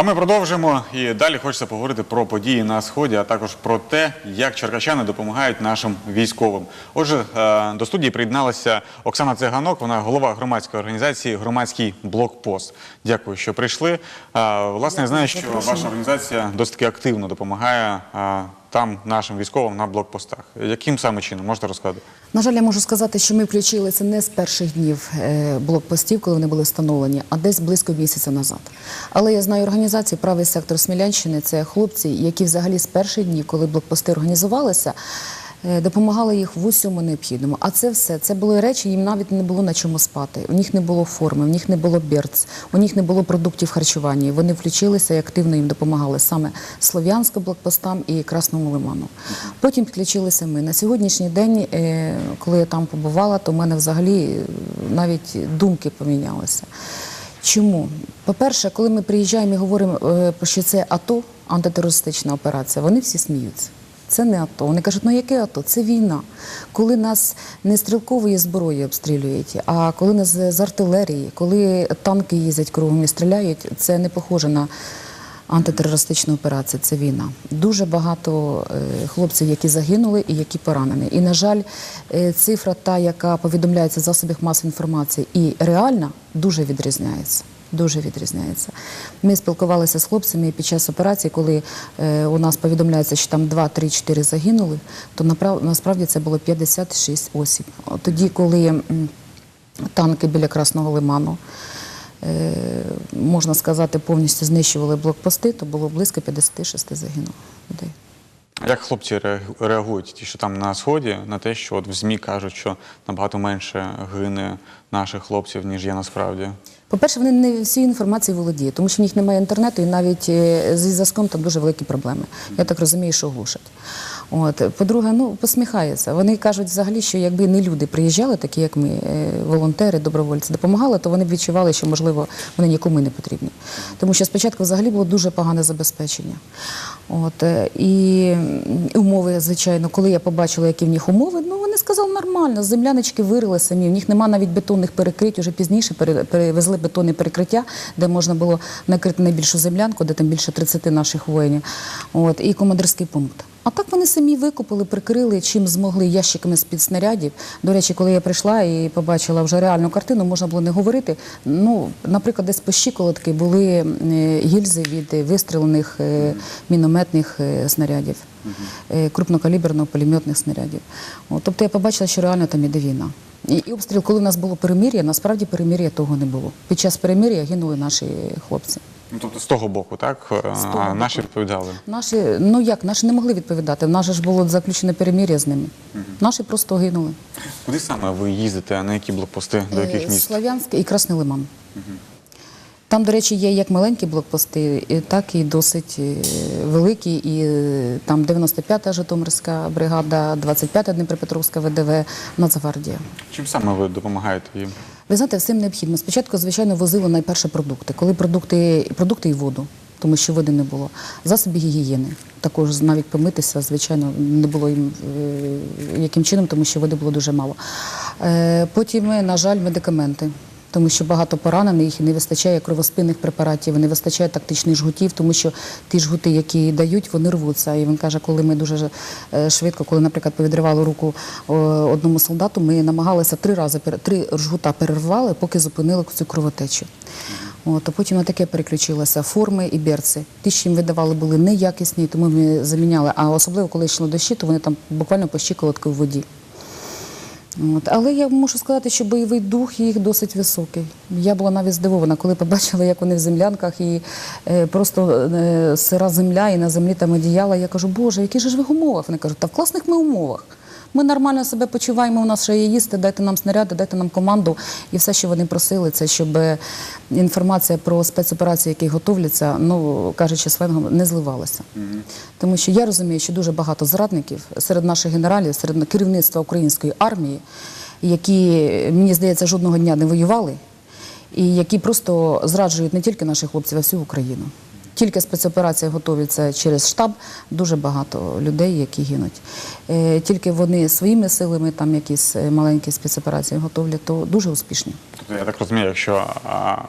А ми продовжимо і далі хочеться поговорити про події на сході, а також про те, як черкащани допомагають нашим військовим. Отже, е, до студії приєдналася Оксана Циганок, вона голова громадської організації Громадський блокпост. Дякую, що прийшли. Е, Власне, я знаю, що ваша організація досить таки активно допомагає е, там нашим військовим на блокпостах. Яким саме чином можете розказати? На жаль, я можу сказати, що ми включилися не з перших днів е, блокпостів, коли вони були встановлені, а десь близько місяця назад. Але я знаю організацію Правий сектор Смілянщини. Це хлопці, які взагалі з перших днів, коли блокпости організувалися, допомагали їх в усьому необхідному. А це все це були речі, їм навіть не було на чому спати. У них не було форми, у них не було берц, у них не було продуктів харчування. Вони включилися і активно їм допомагали саме Слов'янським блокпостам і Красному Лиману. Потім підключилися ми. На сьогоднішній день, е, коли я там побувала, то в мене взагалі е, навіть думки помінялися. Чому? По-перше, коли ми приїжджаємо і говоримо, е, що це АТО, антитерористична операція, вони всі сміються. Це не АТО. Вони кажуть, ну яке АТО? Це війна. Коли нас не стрілкової зброї обстрілюють, а коли нас з артилерії, коли танки їздять кругом і стріляють, це не похоже на антитерористичну операцію. Це війна. Дуже багато е, хлопців, які загинули і які поранені. І, на жаль, е, цифра, та, яка повідомляється в засобах масової інформації, і реальна, дуже відрізняється. Дуже відрізняється. Ми спілкувалися з хлопцями під час операції, коли е, у нас повідомляється, що там 2, 3, 4 загинули, то насправді це було 56 осіб. Тоді, коли танки біля Красного Лиману, е, можна сказати, повністю знищували блокпости, то було близько 56 загинулих. Як хлопці реагують, ті, що там на сході, на те, що от в ЗМІ кажуть, що набагато менше гине наших хлопців, ніж є насправді? По-перше, вони не всією інформацією володіють, тому що в них немає інтернету і навіть е, зі зв'язком там дуже великі проблеми. Я так розумію, що глушать. От. По-друге, ну, посміхаються. Вони кажуть взагалі, що якби не люди приїжджали, такі як ми, е, волонтери, добровольці, допомагали, то вони б відчували, що, можливо, вони нікому не потрібні. Тому що спочатку взагалі було дуже погане забезпечення. От. е, І умови, звичайно, коли я побачила, які в них умови, ну вони сказали нормально, земляночки вирили самі, в них нема навіть бетонних перекрить, уже пізніше пере- перевезли бетонне перекриття, де можна було накрити найбільшу землянку, де там більше 30 наших воїнів. От, і командирський пункт. А так вони самі викупили, прикрили, чим змогли ящиками з-під снарядів. До речі, коли я прийшла і побачила вже реальну картину, можна було не говорити. Ну, наприклад, десь по щиколотки були е, гільзи від вистрілених е, мінометних е, снарядів, е, крупнокаліберно-пулеметних снарядів. Тобто я побачила, що реально там іде війна. І, і обстріл, коли в нас було перемир'я, насправді перемир'я того не було. Під час перемир'я гинули наші хлопці. Ну, тобто з того боку, так? того боку. наші відповідали. Наші, ну як, наші не могли відповідати. В нас же ж було заключене перемир'я з ними. Наші просто гинули. Куди саме ви їздите, на які блокпости, до яких Е, міст? Слов'янське і Красний Лиман. Там, до речі, є як маленькі блокпости, так і досить е, великі. І е, там 95-та Житомирська бригада, 25-та Дніпропетровська ВДВ, Нацгвардія. Чим саме ви допомагаєте їм? Ви знаєте, всім необхідно. Спочатку, звичайно, возили найперше продукти. Коли продукти, продукти і воду, тому що води не було. Засоби гігієни. Також навіть помитися, звичайно, не було їм е, яким чином, тому що води було дуже мало. Е, Потім, на жаль, медикаменти. Тому що багато поранених і не вистачає кровоспинних препаратів, не вистачає тактичних жгутів, тому що ті жгути, які дають, вони рвуться. І він каже, коли ми дуже е, швидко, коли, наприклад, повідривали руку одному солдату, ми намагалися три рази три жгута перервали, поки зупинили цю кровотечу. От, а потім на таке переключилося форми і берці. Ті, що їм видавали, були неякісні, тому ми заміняли. А особливо, коли йшли дощі, то вони там буквально по щиколотку в воді. От. Але я мушу сказати, що бойовий дух їх досить високий. Я була навіть здивована, коли побачила, як вони в землянках і е, просто е, сира земля, і на землі там одіяла. Я кажу, Боже, які ж ви в умовах? Вони кажуть, та в класних ми умовах. Ми нормально себе почуваємо, у нас ще є їсти, дайте нам снаряди, дайте нам команду. І все, що вони просили, це щоб інформація про спецоперації, які готовляться, ну кажучи сленгом, не зливалася. Тому що я розумію, що дуже багато зрадників серед наших генералів, серед керівництва української армії, які, мені здається, жодного дня не воювали, і які просто зраджують не тільки наших хлопців, а всю Україну. Тільки спецоперація готується через штаб, дуже багато людей, які гинуть. Е, Тільки вони своїми силами там якісь е, маленькі спецоперації готовлять, то дуже успішні. Тобто Я так розумію, якщо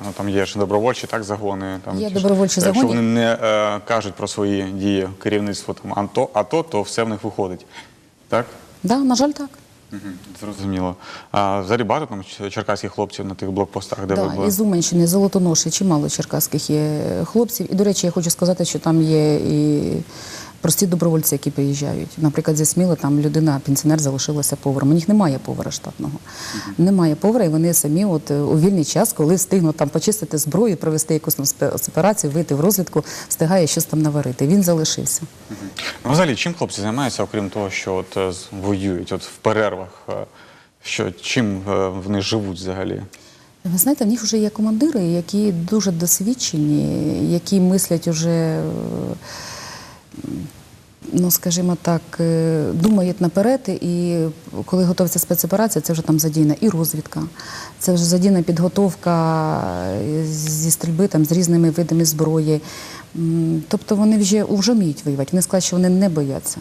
ну, там є ж добровольчі так, загони, там, Є добровольчі якщо загони. вони не е, кажуть про свої дії керівництво там, АТО, АТО, то все в них виходить. Так? Да, на жаль, так. Угу. Зрозуміло. А взагалі багато там черкаських хлопців на тих блокпостах, де ви Да, були? із Уманщини, Золотоноші, чимало черкаських є хлопців. І, до речі, я хочу сказати, що там є і прості добровольці, які приїжджають. Наприклад, зі Сміли там людина, пенсіонер, залишилася поваром. У них немає повара штатного. Немає повара, і вони самі от, е, у вільний час, коли встигнуть там почистити зброю, провести якусь там операцію, вийти в розвідку, встигає щось там наварити. Він залишився. Ну, взагалі, чим хлопці займаються, окрім того, що от, е, воюють от в перервах? е, Що, чим вони живуть взагалі? Ви знаєте, в них вже є командири, які дуже досвідчені, які мислять уже, ну скажімо так, е, думають наперед, і коли готується спецоперація, це вже там задіяна і розвідка, це вже задіяна підготовка е, зі стрільби там, з різними видами зброї. Тобто вони вже, вже вміють воювати. Вони сказали, що вони не бояться.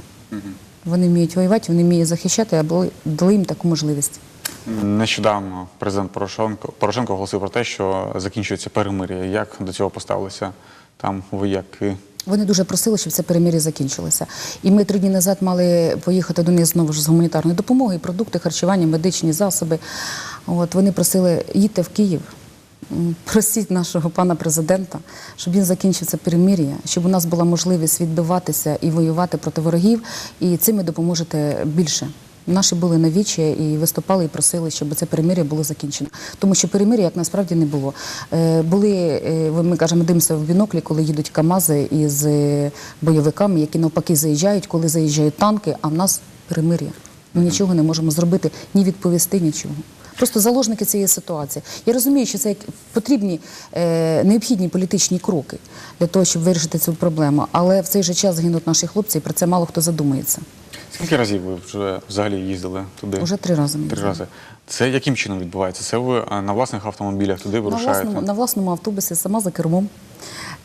Вони вміють воювати, вони вміють захищати, а були- дали їм таку можливість. Нещодавно президент Порошенко, Порошенко оголосив про те, що закінчується перемир'я. Як до цього поставилися там вояки? Вони дуже просили, щоб це перемир'я закінчилося. І ми три дні назад мали поїхати до них знову ж з гуманітарною допомогою, продукти, харчування, медичні засоби. От вони просили їдьте в Київ. Просіть нашого пана президента, щоб він закінчив це перемир'я, щоб у нас була можливість відбиватися і воювати проти ворогів, і цим ви допоможете більше. Наші були на вічі і виступали і просили, щоб це перемир'я було закінчено. Тому що перемир'я як насправді не було. Е, були, е, ми кажемо, дивимося в біноклі, коли їдуть КАМАЗи із е, бойовиками, які навпаки заїжджають, коли заїжджають танки, а в нас перемир'я. Ми нічого не можемо зробити, ні відповісти, нічого. Просто заложники цієї ситуації. Я розумію, що це потрібні необхідні політичні кроки для того, щоб вирішити цю проблему. Але в цей же час гинуть наші хлопці, і про це мало хто задумається. Скільки разів ви вже взагалі їздили туди? Уже три рази Три їздили. рази. Це яким чином відбувається? Це ви е, на власних автомобілях туди На власному, на власному автобусі, сама за кермом.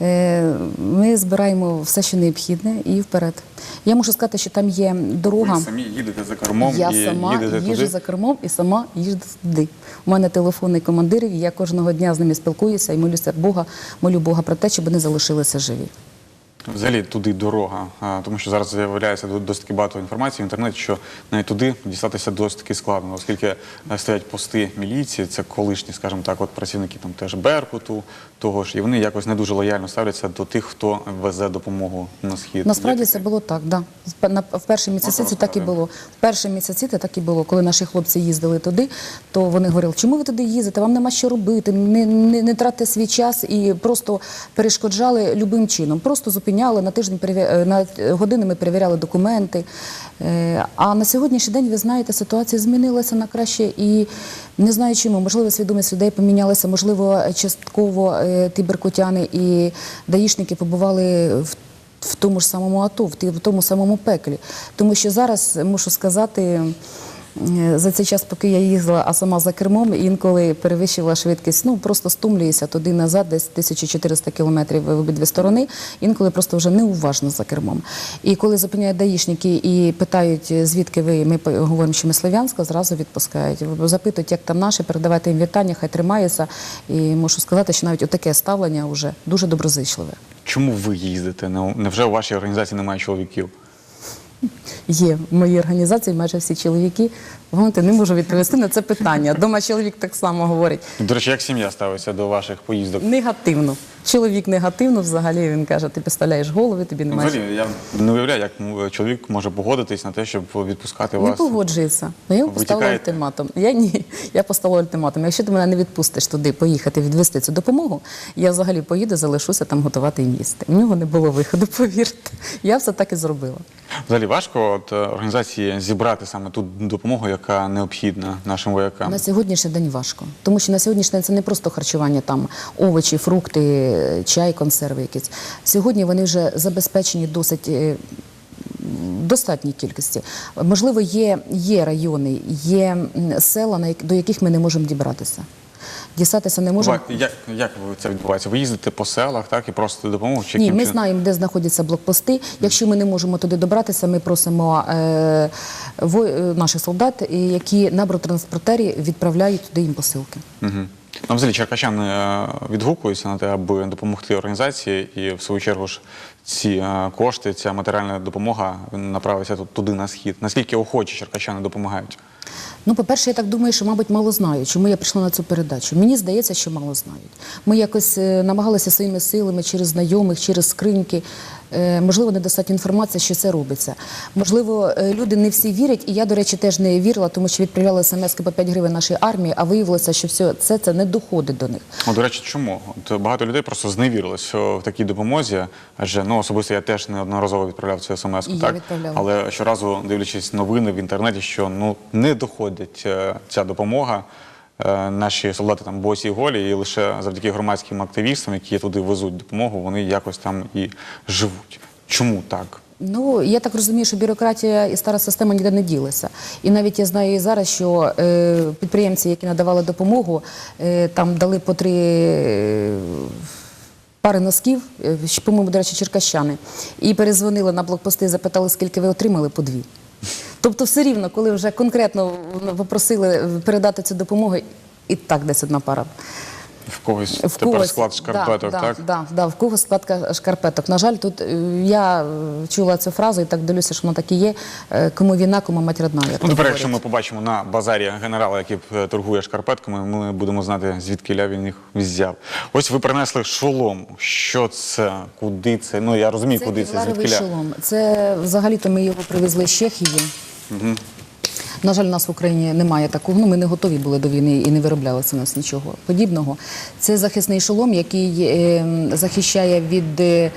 Е, Ми збираємо все, що необхідне, і вперед. Я можу сказати, що там є дорога. Ви самі їдете за кермом Я і сама їдете їжджу туди? за кермом і сама їжджу туди. У мене телефонний командирів, і я кожного дня з ними спілкуюся і молюся Бога, молю Бога про те, щоб вони залишилися живі. Взагалі туди дорога, тому що зараз з'являється досить таки багато інформації в інтернеті, що навіть туди дістатися досить таки складно, оскільки е, стоять пости міліції, це колишні, скажімо так, от працівники там теж Беркуту, того ж, і вони якось не дуже лояльно ставляться до тих, хто везе допомогу на схід. Насправді це було так, да. В- перші місяці Можна так і було. В перші місяці це так і було. Коли наші хлопці їздили туди, то вони говорили, чому ви туди їздите? Вам нема що робити, не, не, не тратьте свій час і просто перешкоджали любим чином. Просто зупиняли на тиждень е, на годинами перевіряли документи. Е, А на сьогоднішній день, ви знаєте, ситуація змінилася на краще і не знаю чому. Можливо, свідомість людей помінялася, можливо, частково е, ті беркутяни і даїшники побували в в тому ж самому АТО, в тому самому пеклі. Тому що зараз мушу сказати. Е, За цей час, поки я їздила, а сама за кермом, інколи перевищила швидкість, ну просто стумлююся туди назад, десь 1400 кілометрів в обидві сторони, інколи просто вже неуважно за кермом. І коли зупиняють даїшники і питають, звідки ви, ми говоримо, що ми Слов'янська, зразу відпускають. Запитують, як там наші, передавайте їм вітання, хай тримаються. І мушу сказати, що навіть отаке ставлення вже дуже доброзичливе. Чому ви їздите? Не- Невже у вашій організації немає чоловіків? Є в моїй організації майже всі чоловіки. Знаєте, не можу відповісти на це питання. Дома чоловік так само говорить. До речі, як сім'я ставиться до ваших поїздок? Негативно. Чоловік негативно взагалі він каже: ти підставляєш голови, тобі Ну, немає. Взагалі, я не уявляю, як чоловік може погодитись на те, щоб відпускати Не вас. погоджується. Ну, я йому поставила ультиматум. Я ні. Я поставила ультиматум. Якщо ти мене не відпустиш туди, поїхати, відвести цю допомогу, я взагалі поїду, залишуся там готувати і їсти. У нього не було виходу, повірте. Я все так і зробила. Взагалі важко от, е, організації зібрати саме ту допомогу, яка необхідна нашим воякам. На сьогоднішній день важко, тому що на сьогоднішній день це не просто харчування, там овочі, фрукти, чай, консерви якісь. Сьогодні вони вже забезпечені досить. е, Достатній кількості. Можливо, є, є райони, є села, до яких ми не можемо дібратися. Дістатися не можемо. Як, як це відбувається? Ви їздите по селах, так і просите допомогу? Чи Ні, ми знаємо, де знаходяться блокпости. Якщо ми не можемо туди добратися, ми просимо е, во- е, наших солдат, які на бронетранспортері відправляють туди їм посилки. Мгм. Ну, взагалі, черкащани е, відгукуються на те, аби допомогти організації, і в свою чергу ж ці е, кошти, ця матеріальна допомога направиться туди на схід. Наскільки охочі черкащани допомагають? Ну, по-перше, я так думаю, що, мабуть, мало знають, чому я прийшла на цю передачу. Мені здається, що мало знають. Ми якось е, намагалися своїми силами через знайомих, через скриньки. Е, Можливо, недостатньо інформації, що це робиться. Можливо, е, люди не всі вірять, і я, до речі, теж не вірила, тому що відправляли смс по 5 гривень нашій армії, а виявилося, що все це, це не доходить до них. Ну, до речі, чому? От багато людей просто зневірилось що в такій допомозі, адже ну особисто я теж неодноразово відправляв цю смс, так відправляла. але щоразу дивлячись новини в інтернеті, що ну не доходить е, ця допомога. Е, Наші солдати там босі і голі, і лише завдяки громадським активістам, які туди везуть допомогу, вони якось там і живуть. Чому так? Ну, я так розумію, що бюрократія і стара система ніде не ділася. І навіть я знаю і зараз, що е, підприємці, які надавали допомогу, е, там дали по три е, пари носків, е, по-моєму, до речі, черкащани, і перезвонили на блокпости, запитали, скільки ви отримали по дві. Тобто, все рівно, коли вже конкретно попросили передати цю допомогу, і так десь одна пара. В когось В тепер когось, склад шкарпеток, да, так? Да, да, да, в когось складка шкарпеток. На жаль, тут е, я чула цю фразу і так дивлюся, що вона так і є. е, Кому війна, кому мать родна. як Ну, тепер, якщо ми побачимо на базарі генерала, який е, торгує шкарпетками, ми будемо знати, звідки ля він їх взяв. Ось ви принесли шолом. Що це? Куди це? Ну я розумію, Це куди це, звідки ля. шолом. Це взагалі-то ми його привезли з Чехії. На жаль, у нас в Україні немає такого. Ну, ми не готові були до війни і не вироблялося у нас нічого подібного. Це захисний шолом, який е, захищає від е,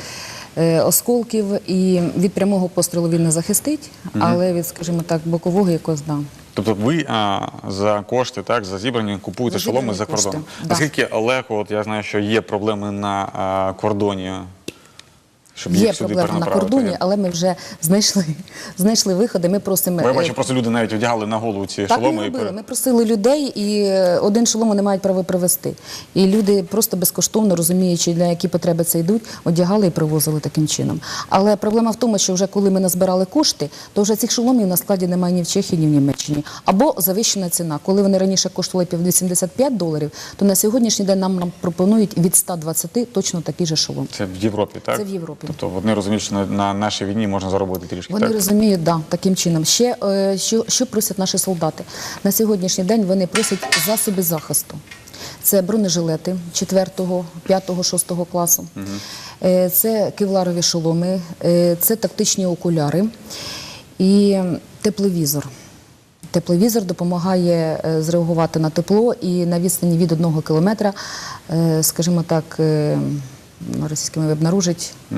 е, осколків і від прямого пострілу він не захистить, але від, скажімо так, бокового якось да. Тобто ви а, за кошти, так, за зібрані купуєте За шоломи за кордоном. да. Наскільки легко, от я знаю, що є проблеми на а, кордоні, щоб Є сюди проблема на кордоні, але ми вже знайшли, знайшли виходи. Ми просимо. Бо я е, бачу, просто люди навіть одягали на голову ці Так шоломи. ми і робили. Ми просили людей, і е, один шолом вони мають право привезти. І люди просто безкоштовно розуміючи, для які потреби це йдуть, одягали і привозили таким чином. Але проблема в тому, що вже коли ми назбирали кошти, то вже цих шоломів на складі немає ні в Чехії, ні в Німеччині. Або завищена ціна. Коли вони раніше коштували 85 доларів, то на сьогоднішній день нам, нам пропонують від 120 точно такий же шолом. Це в Європі, так? Це в Європі. Тобто вони розуміють, що на, на нашій війні можна заробити трішки. Вони так? розуміють, да, таким чином. Ще е, що, що просять наші солдати? На сьогоднішній день вони просять засоби захисту. Це бронежилети 4, 5, 6 класу, Е, це кевларові шоломи, е, це тактичні окуляри і тепловізор. Тепловізор допомагає зреагувати на тепло і на відстані від одного кілометра, скажімо так, російськими обнаружить. Е,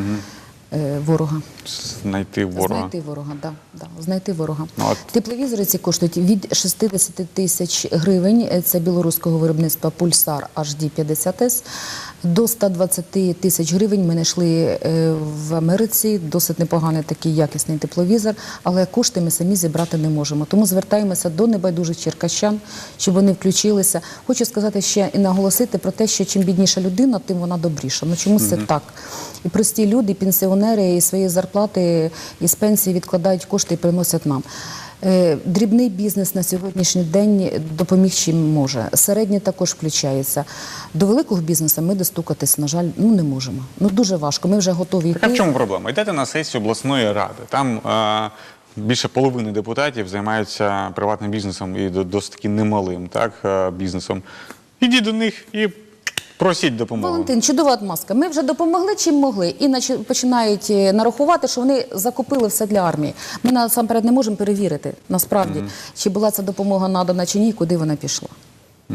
ворога. Знайти ворога. Знайти ворога, да, да, знайти ворога. Ну, от- Тепловізори ці коштують від 60 тисяч гривень. е, Це білоруського виробництва Пульсар HD 50S. До 120 тисяч гривень ми знайшли е, в Америці досить непоганий такий якісний тепловізор, але кошти ми самі зібрати не можемо. Тому звертаємося до небайдужих черкащан, щоб вони включилися. Хочу сказати ще і наголосити про те, що чим бідніша людина, тим вона добріша. Ну чому це так? І прості люди, пенсіонери із своєї зарплати із пенсії відкладають кошти і приносять нам. Е, Дрібний бізнес на сьогоднішній день допоміг чим може. Середній також включається. До великого бізнесу ми достукатись, на жаль, ну не можемо. Ну дуже важко. Ми вже готові Так а в чому проблема? Йдете на сесію обласної ради. Там е, більше половини депутатів займаються приватним бізнесом і до- досить таки немалим так, е, бізнесом. Ідіть до них і просіть допомоги. Валентин, чудова отмазка. Ми вже допомогли чим могли, і починають е, нарахувати, що вони закупили все для армії. Ми насамперед не можемо перевірити насправді, чи була ця допомога надана чи ні, куди вона пішла.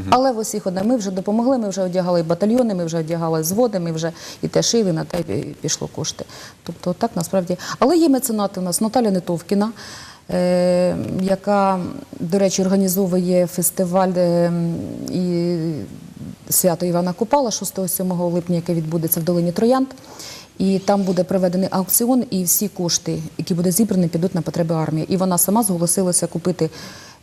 Але в усіх одне, ми вже допомогли, ми вже одягали батальйони, ми вже одягали зводи, ми вже і те шили, на те пішло кошти. Тобто так насправді. Але є меценати у нас Наталя Нетовкіна, е, яка, до речі, організовує фестиваль е, і свято Івана Купала 6-7 липня, яке відбудеться в долині Троянд. І там буде проведений аукціон, і всі кошти, які будуть зібрані, підуть на потреби армії. І вона сама зголосилася купити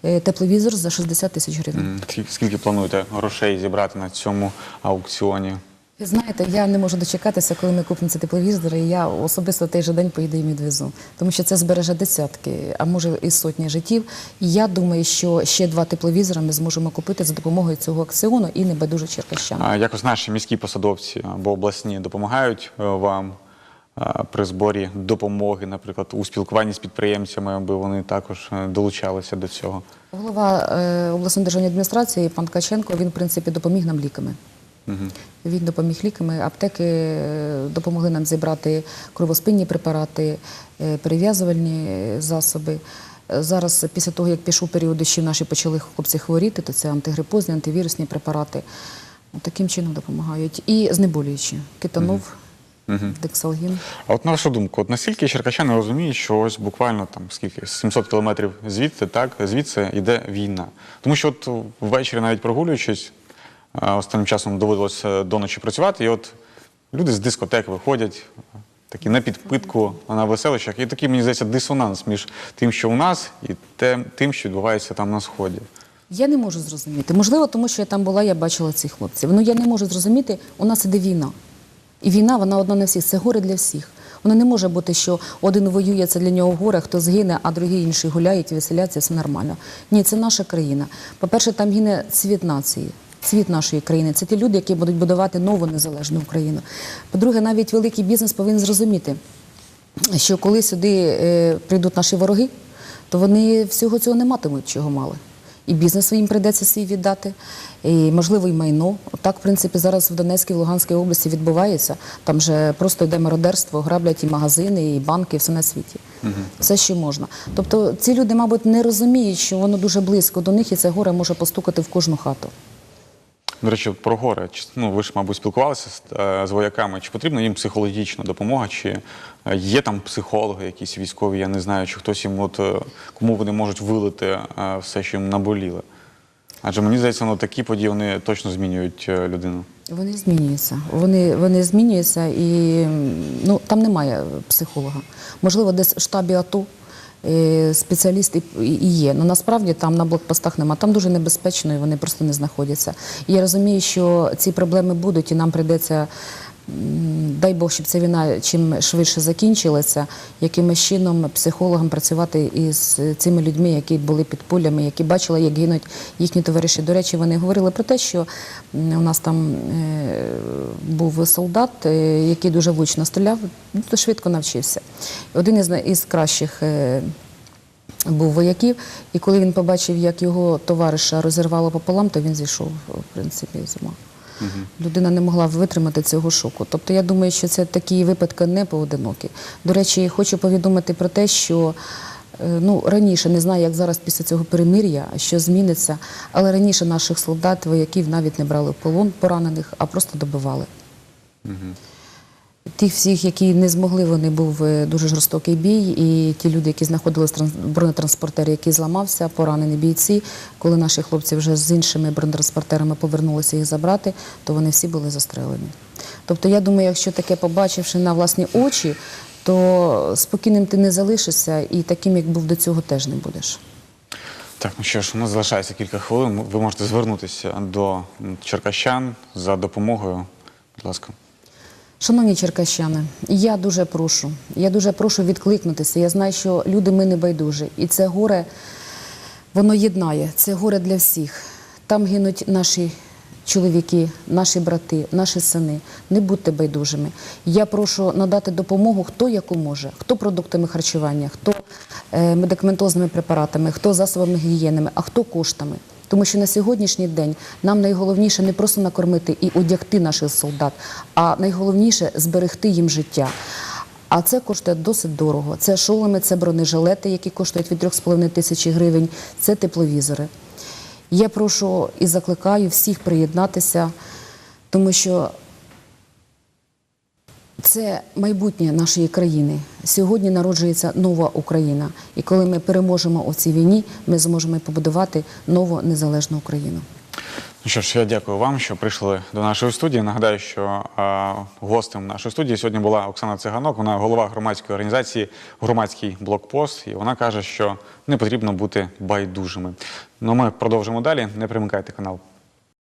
е, тепловізор за 60 тисяч гривень. Скільки плануєте грошей зібрати на цьому аукціоні? Ви знаєте, я не можу дочекатися, коли ми купимо ці тепловізори, і я особисто той же день поїду їм відвезу. Тому що це збереже десятки, а може і сотні життів. І я думаю, що ще два тепловізори ми зможемо купити за допомогою цього акціону і небайдуже черкащан. А якось наші міські посадовці або обласні допомагають е, вам е, при зборі допомоги, наприклад, у спілкуванні з підприємцями, аби вони також е, долучалися до цього. Голова обласної державної адміністрації пан Ткаченко, він, в принципі, допоміг нам ліками. Він допоміг ліками. Аптеки е, допомогли нам зібрати кровоспинні препарати, е, перев'язувальні засоби. Е, Зараз, після того, як пішов період дощів, наші почали хлопці хворіти, то це антигрипозні, антивірусні препарати. Таким чином допомагають. І знеболюючі. Кетанов, дексалгін. А от на вашу думку, от наскільки черкащани розуміють, що ось буквально там скільки 700 кілометрів звідти, так звідси йде війна. Тому що от ввечері, навіть прогулюючись, останнім часом доводилося до ночі працювати, і от люди з дискотек виходять. Такі на підпитку на веселищах, і такий, мені здається, дисонанс між тим, що у нас, і тим, що відбувається там на сході. Я не можу зрозуміти. Можливо, тому що я там була, я бачила цих хлопців. Ну я не можу зрозуміти, у нас іде війна. І війна, вона одна на всіх, це горе для всіх. Воно не може бути, що один воює, це для нього горе, хто згине, а другий інші гуляють, веселяться, все нормально. Ні, це наша країна. По-перше, там гине цвіт нації. Цвіт нашої країни це ті люди, які будуть будувати нову незалежну Україну. По-друге, навіть великий бізнес повинен зрозуміти, що коли сюди е, прийдуть наші вороги, то вони всього цього не матимуть, чого мали. І бізнес їм прийдеться свій віддати, і можливо, і майно. Так, в принципі, зараз в Донецькій, в Луганській області відбувається. Там же просто йде мародерство, граблять і магазини, і банки, і все на світі. Все, що можна. Тобто ці люди, мабуть, не розуміють, що воно дуже близько до них, і це горе може постукати в кожну хату. До речі, про горе. Ну, ви ж, мабуть, спілкувалися з, е, з вояками. Чи потрібна їм психологічна допомога? Чи е, є там психологи, якісь військові? Я не знаю, чи хтось їм, от е, кому вони можуть вилити все, що їм наболіло? Адже мені здається, ну такі події вони точно змінюють людину. Вони змінюються. Вони, вони змінюються і ну, там немає психолога. Можливо, десь в штабі АТО е, спеціаліст і, є. але насправді там на блокпостах немає. Там дуже небезпечно і вони просто не знаходяться. І я розумію, що ці проблеми будуть, і нам прийдеться. Дай Бог, щоб ця війна чим швидше закінчилася, якимось чином психологам працювати із цими людьми, які були під пулями, які бачили, як гинуть їхні товариші. До речі, вони говорили про те, що у нас там е, був солдат, е, який дуже влучно стріляв, то швидко навчився. Один із, із кращих. е, був вояків, і коли він побачив, як його товариша розірвало пополам, то він зійшов, в принципі, з ума. Людина не могла витримати цього шоку. Тобто я думаю, що це такі випадки не поодинокі. До речі, хочу повідомити про те, що е, ну, раніше, не знаю, як зараз після цього перемир'я, що зміниться, але раніше наших солдат, вояків навіть не брали в полон поранених, а просто добивали. Тих всіх, які не змогли, вони був е, дуже жорстокий бій. І ті люди, які знаходились в бронетранспортері, який зламався, поранені бійці. Коли наші хлопці вже з іншими бронетранспортерами повернулися їх забрати, то вони всі були застрелені. Тобто, я думаю, якщо таке побачивши на власні очі, то спокійним ти не залишишся, і таким, як був до цього, теж не будеш. Так, ну що ж, у нас залишається кілька хвилин. Ви можете звернутися до черкащан за допомогою. Будь ласка. Шановні черкащани, я дуже прошу, я дуже прошу відкликнутися. Я знаю, що люди ми не байдужі, і це горе воно єднає. Це горе для всіх. Там гинуть наші чоловіки, наші брати, наші сини. Не будьте байдужими. Я прошу надати допомогу, хто яку може, хто продуктами харчування, хто е, медикаментозними препаратами, хто засобами гігієнами, а хто коштами. Тому що на сьогоднішній день нам найголовніше не просто накормити і одягти наших солдат, а найголовніше зберегти їм життя. А це коштує досить дорого. Це шоломи, це бронежилети, які коштують від 3,5 тисячі гривень, це тепловізори. Я прошу і закликаю всіх приєднатися, тому що це майбутнє нашої країни. Сьогодні народжується нова Україна. І коли ми переможемо у цій війні, ми зможемо побудувати нову незалежну Україну. Ну що ж, я дякую вам, що прийшли до нашої студії. Нагадаю, що а, гостем нашої студії сьогодні була Оксана Циганок. Вона голова громадської організації Громадський блокпост. І вона каже, що не потрібно бути байдужими. Ну ми продовжимо далі. Не примикайте канал.